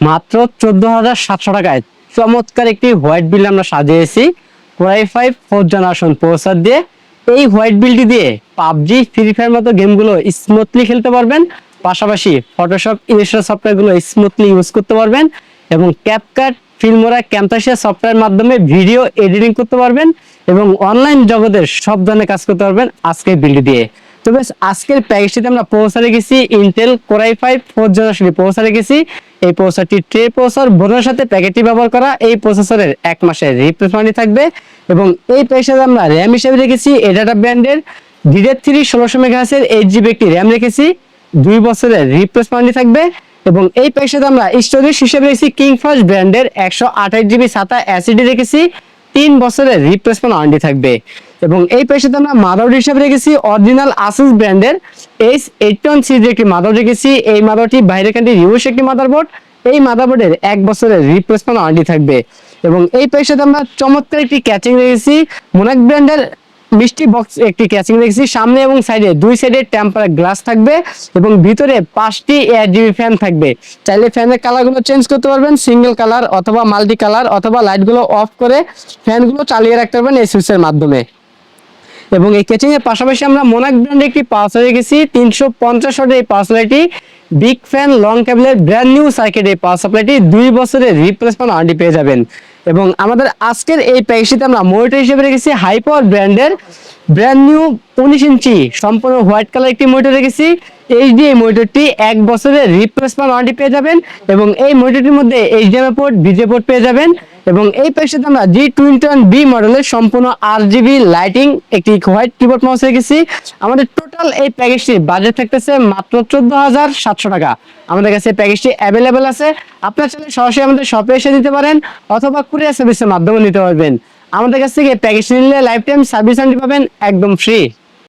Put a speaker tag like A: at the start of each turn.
A: মাত্র চোদ্দ হাজার সাতশো টাকায়। চমৎকার একটি হোয়াইট বিল আমরা সাজিয়েছি। Core i five four generation processor দিয়ে। এই হোয়াইট বিলটি দিয়ে পাবজি ফ্রি ফায়ার মতো গেমগুলো স্মুথলি খেলতে পারবেন। পাশাপাশি ফটোশপ ইলিস্ট্রেটর সফটওয়্যারগুলো স্মুথলি ইউজ করতে পারবেন এবং ক্যাপকাট ফিল্মোরা ক্যাম্পাসিয়া সফটওয়্যার মাধ্যমে ভিডিও এডিটিং করতে পারবেন এবং অনলাইন জগতের সব ধরনের কাজ করতে পারবেন আজকের বিলটি দিয়ে। তো বেশ, আজকের প্যাকেজটিতে আমরা পৌঁছা রেখেছি Intel core i five four generation পৌঁছা রেখেছি এই প্রসেসরটি ট্রে প্রসেসর বোনের সাথে প্যাকেটটি ব্যবহার করা, এই প্রসেসরের এক মাসের রিপ্লেসমেন্টই থাকবে। এবং এই প্যাকেজে আমরা র্যাম হিসেবে রেখেছি এডাটা ব্র্যান্ডের ডিডের থ্রি ষোলোশো মেগাহাসের এইট জিবি একটি র্যাম রেখেছি, দুই বছরের রিপ্লেসমেন্টই থাকবে। এবং এই প্যাকেজে আমরা স্টোরেজ হিসেবে রেখেছি কিং ফার্স্ট ব্র্যান্ডের একশো আঠাশ জিবি সাতা অ্যাসিডি রেখেছি, তিন বছরের রিপ্লেসমেন্ট ওয়ারেন্টি থাকবে। এবং এই পেশাতে আমরা মাদারবোর্ড হিসেবে রেখেছি, অরিজিনাল আসুস ব্র্যান্ডের এইচ এইট ওয়ান সিরিজের একটি মাদার রেখেছি। এই মাদারটি বাইরের কান্ট্রি ইউএস একটি মাদারবোর্ড। এই মাদারবোর্ডের এক বছরের রিপ্লেসমেন্ট ওয়ারেন্টি থাকবে। এবং এই পেশাতে আমরা চমৎকার একটি ক্যাচিং রেখেছি। মোনাক ব্র্যান্ডের মিষ্টি বক্স একটি ক্যাচিং রেখেছি। সামনে এবং সাইডে দুই সাইডে টেম্পার গ্লাস থাকবে এবং ভিতরে পাঁচটি এয়ার জিবি ফ্যান থাকবে। চাইলে ফ্যানের কালারগুলো চেঞ্জ করতে পারবেন সিঙ্গেল কালার অথবা মাল্টি কালার অথবা লাইটগুলো অফ করে ফ্যানগুলো চালিয়ে রাখতে পারবেন এই সুইচের মাধ্যমে। এবং এই কেচিং এর পাশাপাশি আমরা মোনাক ব্র্যান্ডের একটি পাওয়ার রেখেছি তিনশো পঞ্চাশ এই পাওয়ার বিগ ফ্যান লং কেবলের ব্র্যান্ড নিউ সার্কিট এই পাওয়ার সাপ্লাইটি দুই বছরের রিপ্লেসমেন্ট আন্ডি পেয়ে যাবেন। এবং আমাদের আজকের এই প্যাকেজটিতে আমরা মনিটর হিসেবে রেখেছি হাইপার ব্র্যান্ডের ব্র্যান্ড নিউ উনিশ ইঞ্চি, সম্পূর্ণ হোয়াইট কালার একটি মনিটর রেখেছি। এইচডি এই মনিটরটি এক বছরের রিপ্লেসমেন্ট ওয়ারেন্টি পেয়ে যাবেন এবং এই মনিটরটির মধ্যে এইচডিএমআই পোর্ট ভিজে পোর্ট পেয়ে যাবেন এবং এই প্যাকেজটাতে আমরা জি টোয়েন্টি ওয়ান বি মডেলের সম্পূর্ণ আর জিবি লাইটিং একটি হোয়াইট কিবোর্ড মাউস রেখেছি। আমাদের টোটাল এই প্যাকেজটি বাজেট থাকতেছে মাত্র চোদ্দ হাজার সাতশো টাকা। আমাদের কাছে প্যাকেজটি অ্যাভেলেবেল আছে। আপনার চাইলে সরাসরি আমাদের শপে এসে দিতে পারেন অথবা কুরিয়ার সার্ভিসের মাধ্যমে নিতে পারবেন। আমাদের কাছ থেকে প্যাকেজ নিলে লাইফ টাইম সার্ভিস পাবেন একদম ফ্রি